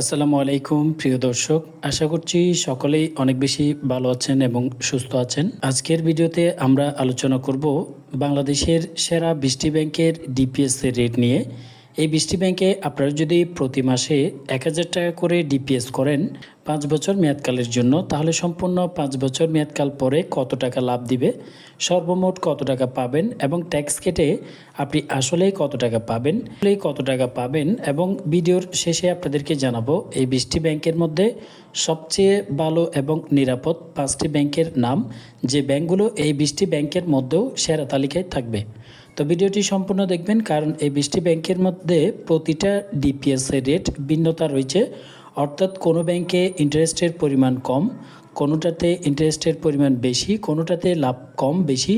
আসসালামু আলাইকুম, প্রিয় দর্শক। আশা করছি সকলেই অনেক বেশি ভালো আছেন এবং সুস্থ আছেন। আজকের ভিডিওতে আমরা আলোচনা করব বাংলাদেশের সেরা বৃষ্টি ব্যাংকের ডিপিএস এর রেট নিয়ে। এই বৃষ্টি ব্যাংকে আপনারা যদি প্রতি মাসে এক হাজার টাকা করে ডিপিএস করেন পাঁচ বছর মেয়াদকালের জন্য, তাহলে সম্পূর্ণ পাঁচ বছর মেয়াদকাল পরে কত টাকা লাভ দিবে? সর্বমোট কত টাকা পাবেন এবং ট্যাক্স কেটে আপনি আসলেই কত টাকা পাবেন? আসলেই কত টাকা পাবেন? এবং ভিডিওর শেষে আপনাদেরকে জানাব, এই বৃষ্টি ব্যাংকের মধ্যে সবচেয়ে ভালো এবং নিরাপদ পাঁচটি ব্যাংকের নাম, যে ব্যাংকগুলো এই বিশটি ব্যাংকের মধ্যেও সেরা তালিকায় থাকবে। তো ভিডিওটি সম্পূর্ণ দেখবেন, কারণ এই বৃষ্টি ব্যাংকের মধ্যে প্রতিটা ডিপিএস এর রেট ভিন্নতা রয়েছে। অর্থাৎ কোনো ব্যাংকে ইন্টারেস্টের পরিমাণ কম, কোনোটাতে ইন্টারেস্টের পরিমাণ বেশি, কোনোটাতে লাভ কম, বেশি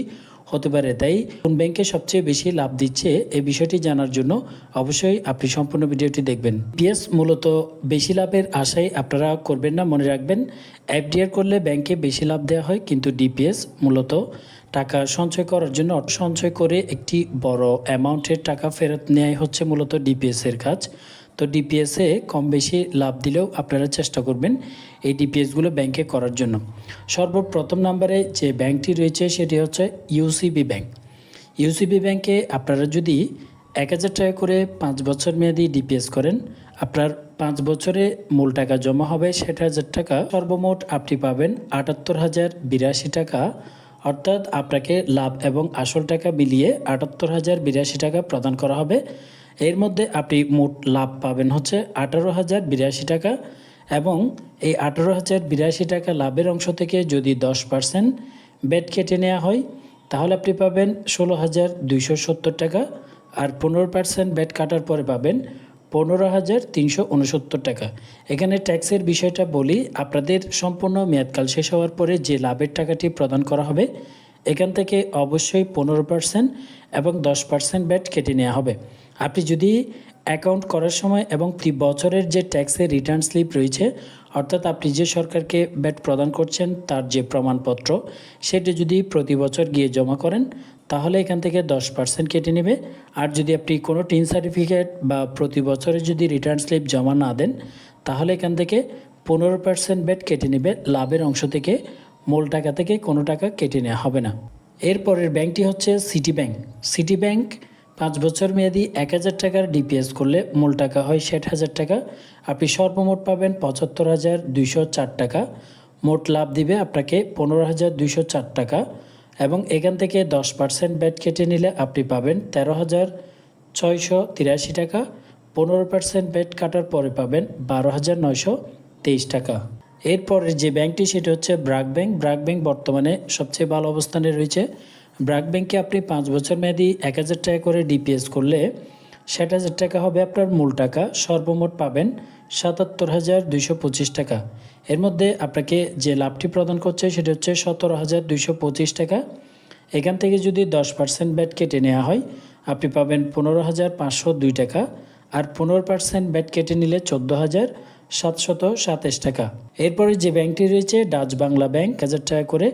হতে পারে। তাই কোন ব্যাংকে সবচেয়ে বেশি লাভ দিচ্ছে এই বিষয়টি জানার জন্য অবশ্যই আপনি সম্পূর্ণ ভিডিওটি দেখবেন। পিএস মূলত বেশি লাভের আশায় আপনারা করবেন না, মনে রাখবেন। এফডিআর করলে ব্যাংকে বেশি লাভ দেওয়া হয়, কিন্তু ডিপিএস মূলত টাকা সঞ্চয় করার জন্য অর্থ সঞ্চয় করে একটি বড় অ্যামাউন্টের টাকা ফেরত নেয় হচ্ছে মূলত ডিপিএসের কাজ। তো ডিপিএসে কম বেশি লাভ দিলেও আপনারা চেষ্টা করবেন এই ডিপিএসগুলো ব্যাংকে করার জন্য। সর্বপ্রথম নাম্বারে যে ব্যাংকটি রয়েছে সেটি হচ্ছে ইউসিবি ব্যাংক ইউসিবি ব্যাংকে আপনারা যদি এক হাজার টাকা করে পাঁচ বছর মেয়াদি ডিপিএস করেন, আপনার পাঁচ বছরে মূল টাকা জমা হবে ষাট হাজার টাকা। সর্বমোট আপনি পাবেন আটাত্তর হাজার বিরাশি টাকা। অর্থাৎ আপনাকে লাভ এবং আসল টাকা মিলিয়ে আটাত্তর হাজার বিরাশি টাকা প্রদান করা হবে। এর মধ্যে আপনি মোট লাভ পাবেন হচ্ছে আঠারো হাজার বিরাশি টাকা এবং এই আঠারো হাজার বিরাশি টাকা লাভের অংশ থেকে যদি দশ পার্সেন্ট বেড কেটে নেওয়া হয়, তাহলে আপনি পাবেন ষোলো হাজার দুইশো সত্তর টাকা আর পনেরো পার্সেন্ট বেড কাটার পরে পাবেন পনেরো হাজার তিনশো উনসত্তর টাকা। এখানে ট্যাক্সের বিষয়টা বলি, আপনাদের সম্পূর্ণ মেয়াদকাল শেষ হওয়ার পরে যে লাভের টাকাটি প্রদান করা হবে, এখান থেকে অবশ্যই পনেরো পার্সেন্ট এবং দশ পার্সেন্ট ব্যাট কেটে নেওয়া হবে। আপনি যদি অ্যাকাউন্ট করার সময় এবং বছরের যে ট্যাক্সের রিটার্ন স্লিপ রয়েছে, অর্থাৎ আপনি যে সরকারকে ব্যাট প্রদান করছেন, তার যে প্রমাণপত্র, সেটি যদি প্রতি বছর গিয়ে জমা করেন, তাহলে এখান থেকে দশ পার্সেন্ট কেটে নেবে। আর যদি আপনি কোনো টিন সার্টিফিকেট বা প্রতি বছরে যদি রিটার্ন স্লিপ জমা না দেন, তাহলে এখান থেকে পনেরো পার্সেন্ট ব্যাট কেটে নেবে। লাভের অংশ থেকে মূল টাকা থেকে কোনো টাকা কেটে নেওয়া হবে না। এরপরের ব্যাংকটি হচ্ছে সিটি ব্যাংক সিটি ব্যাংক পাঁচ বছর মেয়াদি এক হাজার টাকার ডিপিএস করলে মূল টাকা হয় ষাট হাজার টাকা। আপনি সর্বমোট পাবেন পঁচাত্তর হাজার দুইশো চার টাকা। মোট লাভ দিবে আপনাকে পনেরো হাজার দুইশো চার টাকা এবং এখান থেকে দশ পার্সেন্ট ব্যাট কেটে নিলে আপনি পাবেন তেরো হাজার ছয়শো তিরাশি টাকা। পনেরো পার্সেন্ট ব্যাট কাটার পরে পাবেন বারো হাজার নয়শো তেইশ টাকা। এরপরের যে ব্যাংকটি, সেটি হচ্ছে ব্রাক ব্যাংক। ব্রাক ব্যাংক বর্তমানে সবচেয়ে ভালো অবস্থানে রয়েছে। ব্রাক ব্যাংকে আপনি পাঁচ বছর মেয়াদি এক হাজার টাকা করে ডিপিএস করলে ষাট হাজার টাকা হবে আপনার মূল টাকা। সর্বমোট পাবেন সাতাত্তর হাজার দুইশো পঁচিশ টাকা। এর মধ্যে আপনাকে যে লাভটি প্রদান করছে সেটা হচ্ছে সতেরো হাজার দুইশো পঁচিশ টাকা। এখান থেকে যদি দশ পার্সেন্ট ব্যাট কেটে নেওয়া হয়, আপনি পাবেন পনেরো হাজার পাঁচশো দুই টাকা। আর পনেরো পার্সেন্ট ব্যাট কেটে নিলে চোদ্দ হাজার সাতশত সাতাশ টাকা। এরপরে যে ব্যাংকটি রয়েছে, ডাচ বাংলা ব্যাংক, হাজার টাকা করে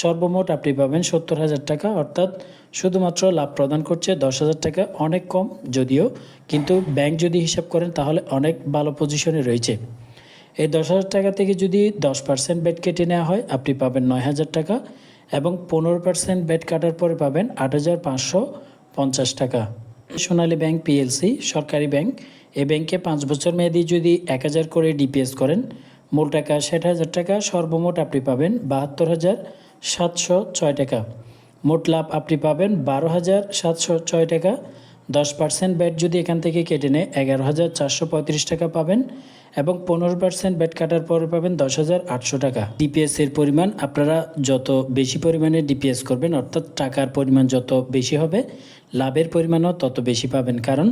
সর্বমোট আপনি পাবেন সত্তর হাজার টাকা, অর্থাৎ শুধুমাত্র লাভ প্রদান করছে দশ হাজার টাকা, অনেক কম যদিও, কিন্তু ব্যাংক যদি হিসাব করেন তাহলে অনেক ভালো পজিশনে রয়েছে। এই দশ হাজার টাকা থেকে যদি দশ পার্সেন্ট বেড কেটে নেওয়া হয়, আপনি পাবেন নয় হাজার টাকা এবং পনেরো পার্সেন্ট বেড কাটার পরে পাবেন আট হাজার পাঁচশো পঞ্চাশ টাকা। সোনালী ব্যাংক পিএলসি সরকারি ব্যাংক এই ব্যাংকে পাঁচ বছর মেয়াদি যদি এক হাজার করে ডিপিএস করেন মূল টাকা ষাট হাজার টাকা, সর্বমোট আপনি পাবেন বাহাত্তর হাজার সাতশো ছয় টাকা। মোট লাভ আপনি পাবেন বারো হাজার সাতশো ছয় টাকা। দশ পার্সেন্ট ব্যাট যদি এখান থেকে কেটে নেয়, এগারো হাজার চারশো পঁয়ত্রিশ টাকা পাবেন এবং পনেরো পার্সেন্ট ব্যাট কাটার পরে পাবেন দশ হাজার আটশো টাকা। ডিপিএস এর পরিমাণ আপনারা যত বেশি পরিমাণে ডিপিএস করবেন, অর্থাৎ টাকার পরিমাণ যত বেশি হবে লাভের পরিমাণও তত বেশি পাবেন। কারণ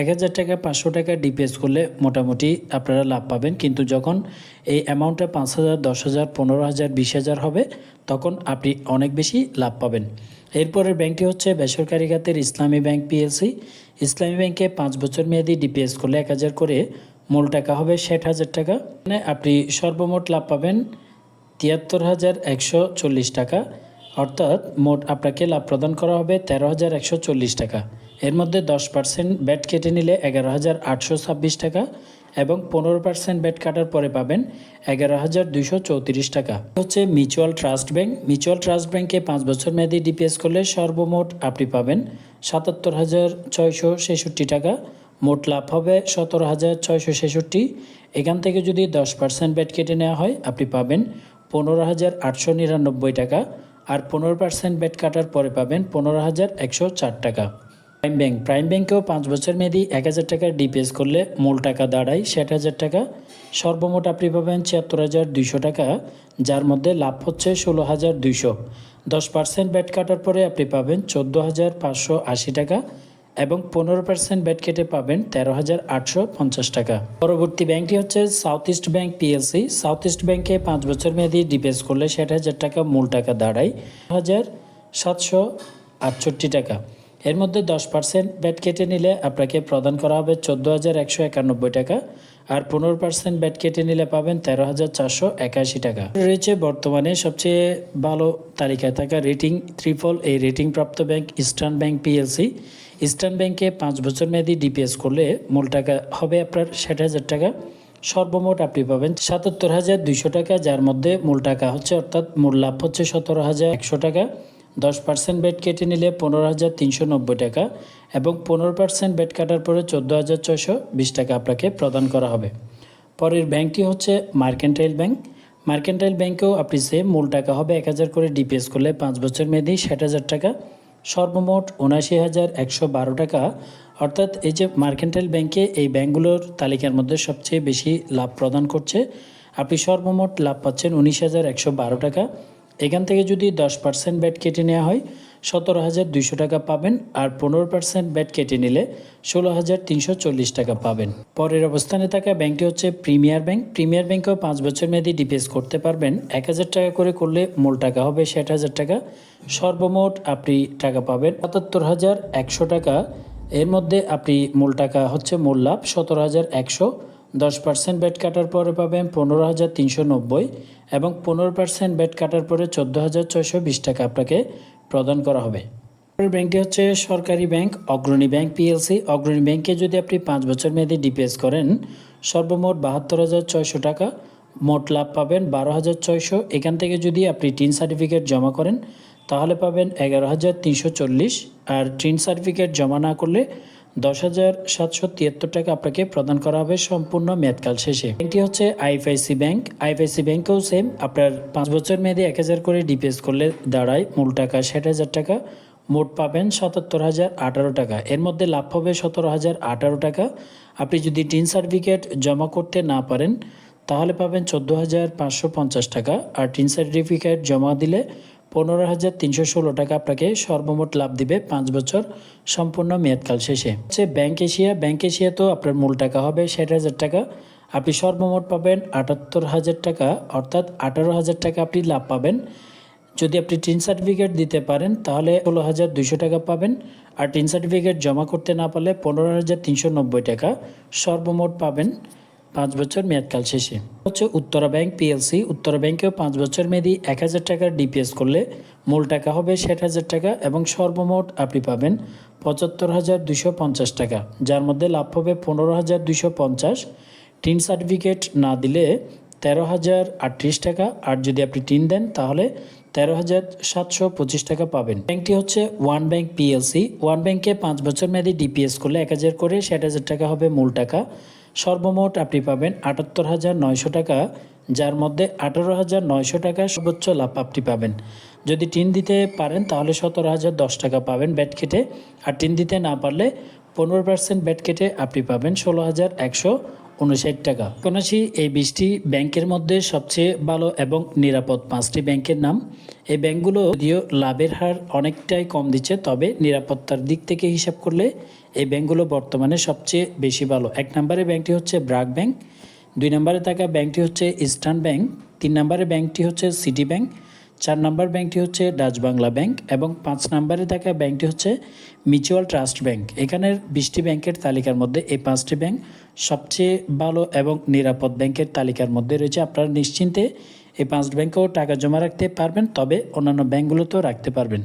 এক হাজার টাকা, পাঁচশো টাকা ডিপিএস করলে মোটামুটি আপনারা লাভ পাবেন। কিন্তু যখন এই অ্যামাউন্টটা পাঁচ হাজার, দশ হাজার, পনেরো হাজার, বিশ হাজার হবে, তখন আপনি অনেক বেশি লাভ পাবেন। এরপরের ব্যাংকটি হচ্ছে বেসরকারি খাতের ইসলামী ব্যাংক পিএলসি ইসলামী ব্যাংকে পাঁচ বছর মেয়াদি ডিপিএস করলে এক হাজার করে মূল টাকা হবে ষাট হাজার টাকা। মানে আপনি সর্বমোট লাভ পাবেন তিয়াত্তর হাজার একশো চল্লিশ টাকা। অর্থাৎ মোট আপনাকে লাভ প্রদান করা হবে তেরো হাজার একশো চল্লিশ টাকা। এর মধ্যে দশ পার্সেন্ট ব্যাট কেটে নিলে এগারো হাজার আটশো ছাব্বিশ টাকা এবং পনেরো পার্সেন্ট ব্যাট কাটার পরে পাবেন এগারো হাজার দুইশো চৌত্রিশ টাকা। হচ্ছে mutual trust bank. Mutual trust ব্যাংকে পাঁচ বছর মেয়াদি ডিপিএস করলে সর্বমোট আপনি পাবেন সাতাত্তর হাজার ছয়শো ছেষট্টি টাকা। মোট লাভ হবে সতেরো হাজার ছয়শো ছেষট্টি। এখান থেকে যদি দশ পার্সেন্ট ব্যাট কেটে নেওয়া হয়, আপনি পাবেন পনেরো হাজার আটশো নিরানব্বই টাকা। আর পনেরো পার্সেন্ট ব্যাট কাটার পরে পাবেন পনেরো হাজার একশো চার টাকা। প্রাইম ব্যাংক প্রাইম ব্যাংকেও পাঁচ বছর মেয়াদি এক হাজার টাকা ডিপিএস করলে মূল টাকা দাঁড়ায় ষাট হাজার টাকা। সর্বমোট আপনি পাবেন ছিয়াত্তর হাজার দুইশো টাকা, যার মধ্যে লাভ হচ্ছে ষোলো হাজার দুইশো। দশ পার্সেন্ট ব্যাট কাটার পরে আপনি পাবেন চোদ্দ হাজার পাঁচশো আশি টাকা এবং পনেরো পার্সেন্ট ব্যাট কেটে পাবেন তেরো হাজার আটশো পঞ্চাশ টাকা। পরবর্তী ব্যাংকটি হচ্ছে south east bank PLC south east ব্যাংকে পাঁচ বছর মেয়াদি ডিপেস করলে ষাট হাজার টাকা মূল টাকা দাঁড়ায়। হাজার সাতশো আটষট্টি টাকা। এর মধ্যে দশ পার্সেন্ট ব্যাট কেটে নিলে আপনাকে প্রদান করা হবে চোদ্দ হাজার একশো একানব্বই টাকা আর পনেরো পার্সেন্ট ব্যাট কেটে নিলে পাবেন তেরো হাজার চারশো একাশি টাকা। রয়েছে বর্তমানে সবচেয়ে ভালো তালিকায় থাকা রেটিং ত্রিপল এই রেটিং প্রাপ্ত bank eastern bank PLC. Eastern ব্যাংকে পাঁচ বছর মেয়াদি ডিপিএস করলে মূল টাকা হবে আপনার ষাট হাজার টাকা। সর্বমোট আপনি পাবেন সাতাত্তর হাজার দুইশো টাকা, যার মধ্যে মূল টাকা হচ্ছে অর্থাৎ মূল লাভ হচ্ছে সতেরো হাজার একশো টাকা। দশ পার্সেন্ট বেড কেটে নিলে পনেরো হাজার তিনশো নব্বই টাকা এবং পনেরো পার্সেন্ট বেড কাটার পরে চোদ্দ হাজার ছয়শো বিশ টাকা আপনাকে প্রদান করা হবে। পরের ব্যাংকটি হচ্ছে মার্কেন্টাইল ব্যাংক। মার্কেন্টাইল ব্যাংকেও আপনি সেম মূল টাকা হবে এক হাজার করে ডিপিএস করলে পাঁচ বছর মেয়াদি ষাট হাজার টাকা, সর্বমোট উনাশি হাজার একশো বারো টাকা। অর্থাৎ এই যে মার্কেন্টাইল ব্যাংকে এই ব্যাংকগুলোর তালিকার মধ্যে সবচেয়ে বেশি লাভ প্রদান করছে, আপনি সর্বমোট লাভ পাচ্ছেন উনিশ হাজার একশো বারো টাকা। এখান থেকে যদি দশ পার্সেন্ট ব্যাট কেটে নেওয়া হয়, সতেরো হাজার দুইশো টাকা পাবেন আর পনেরো পার্সেন্ট ব্যাট কেটে নিলে ষোলো হাজার তিনশো চল্লিশ টাকা পাবেন। পরের অবস্থানে থাকা ব্যাংকটি হচ্ছে প্রিমিয়ার ব্যাংক। প্রিমিয়ার ব্যাংকেও পাঁচ বছর মেয়াদি ডিপিএস করতে পারবেন। এক হাজার টাকা করে করলে মূল টাকা হবে ষাট হাজার টাকা। সর্বমোট আপনি টাকা পাবেন সাতাত্তর হাজার একশো টাকা। এর মধ্যে আপনি মূল টাকা হচ্ছে মূল লাভ সতেরো হাজার একশো। দশ পার্সেন্ট ব্যাট কাটার পরে পাবেন পনেরো হাজার তিনশো নব্বই এবং পনেরো পার্সেন্ট ব্যাট কাটার পরে চোদ্দ হাজার ছয়শো বিশ টাকা আপনাকে প্রদান করা হবে। পরের হচ্ছে সরকারি bank, Agrani bank PLC Agrani ব্যাংকে যদি আপনি পাঁচ বছর মেয়াদি ডিপিএস করেন, সর্বমোট বাহাত্তর হাজার ছয়শো টাকা মোট লাভ পাবেন বারো হাজার ছয়শো। এখান থেকে যদি আপনি টিন সার্টিফিকেট জমা করেন, তাহলে পাবেন এগারো হাজার তিনশো চল্লিশ। আর টিন সার্টিফিকেট জমা না করলে দশ হাজার সাতশো তিয়াত্তর টাকা আপনাকে প্রদান করা হবে সম্পূর্ণ মেয়াদকাল শেষে। ব্যাংকটি হচ্ছে আইএফআইসি ব্যাংক। আইএফআইসি ব্যাংকেও সেম আপনার পাঁচ বছর মেয়াদে এক হাজার করে ডিপিএস করলে দাঁড়ায় মূল টাকা ষাট হাজার টাকা, মোট পাবেন সাতাত্তর হাজার আঠারো টাকা। এর মধ্যে লাভ হবে সতেরো হাজার আঠারো টাকা। আপনি যদি টিন সার্টিফিকেট জমা করতে না পারেন, তাহলে পাবেন চোদ্দ হাজার পাঁচশো পঞ্চাশ টাকা। আর টিন সার্টিফিকেট জমা দিলে পনেরো হাজার তিনশো ষোলো টাকা আপনাকে সর্বমোট লাভ দিবে পাঁচ বছর সম্পূর্ণ মেয়াদকাল শেষে। হচ্ছে ব্যাংক এশিয়া ব্যাংক এশিয়া তো আপনার মূল টাকা হবে ষাট হাজার টাকা। আপনি সর্বমোট পাবেন আটাত্তর হাজার টাকা, অর্থাৎ আঠারো হাজার টাকা আপনি লাভ পাবেন। যদি আপনি টিন সার্টিফিকেট দিতে পারেন, তাহলে ষোলো হাজার দুইশো টাকা পাবেন। আর টিন সার্টিফিকেট জমা করতে না পারলে পনেরো হাজার তিনশো নব্বই টাকা সর্বমোট পাবেন। পাঁচ বছর মেয়াদকাল শেষে। হচ্ছে উত্তরা ব্যাংক পিএলসি, উত্তরা ব্যাংকেও পাঁচ বছর মেয়াদি এক হাজার টাকার ডিপিএস করলে মূল টাকা হবে ষাট হাজার টাকা এবং সর্বমোট আপনি পাবেন পঁচাত্তর হাজার দুশো পঞ্চাশ টাকা, যার মধ্যে লাভ হবে পনেরো হাজার দুশো পঞ্চাশ। টিন সার্টিফিকেট না দিলে তেরো হাজার আটত্রিশ টাকা, আর যদি আপনি টিন দেন তাহলে তেরো হাজার সাতশো পঁচিশ টাকা পাবেন। ব্যাংকটি হচ্ছে ওয়ান ব্যাংক পিএলসি। ওয়ান ব্যাংকে পাঁচ বছর মেয়াদি ডিপিএস করলে এক হাজার করে ষাট হাজার টাকা হবে মূল টাকা। সর্বমোট আপনি পাবেন আটাত্তর হাজার নয়শো টাকা, যার মধ্যে আঠারো হাজার নয়শো টাকা সর্বোচ্চ লাভ আপনি পাবেন। যদি টিন দিতে পারেন, তাহলে সতেরো হাজার দশ টাকা পাবেন ব্যাট কেটে। আর টিন দিতে না পারলে পনেরো পার্সেন্ট ব্যাট কেটে আপনি পাবেন ষোলো হাজার একশো উনষাট টাকা। কোনাশি এই বিশটি ব্যাংকের মধ্যে সবচেয়ে ভালো এবং নিরাপদ পাঁচটি ব্যাংকের নাম। এই ব্যাংকগুলো যদিও লাভের হার অনেকটাই কম দিচ্ছে, তবে নিরাপত্তার দিক থেকে হিসাব করলে এই ব্যাংকগুলো বর্তমানে সবচেয়ে বেশি ভালো। এক নম্বরে ব্যাংকটি হচ্ছে ব্রাক ব্যাংক, দুই নম্বরে থাকা ব্যাংকটি হচ্ছে ইস্টার্ন ব্যাংক, তিন নম্বরে ব্যাংকটি হচ্ছে সিটি ব্যাংক চার নম্বর ব্যাংকটি হচ্ছে ডাচ বাংলা ব্যাংক এবং পাঁচ নাম্বারে থাকা ব্যাংকটি হচ্ছে মিউচুয়াল ট্রাস্ট ব্যাংক। এখানের বিশটি ব্যাংকের তালিকার মধ্যে এই পাঁচটি ব্যাংক সবচেয়ে ভালো এবং নিরাপদ ব্যাংকের তালিকার মধ্যে রয়েছে। আপনারা নিশ্চিন্তে এই পাঁচ ব্যাংকেও টাকা জমা রাখতে পারবেন, তবে অন্যান্য ব্যাংকগুলোতেও রাখতে পারবেন।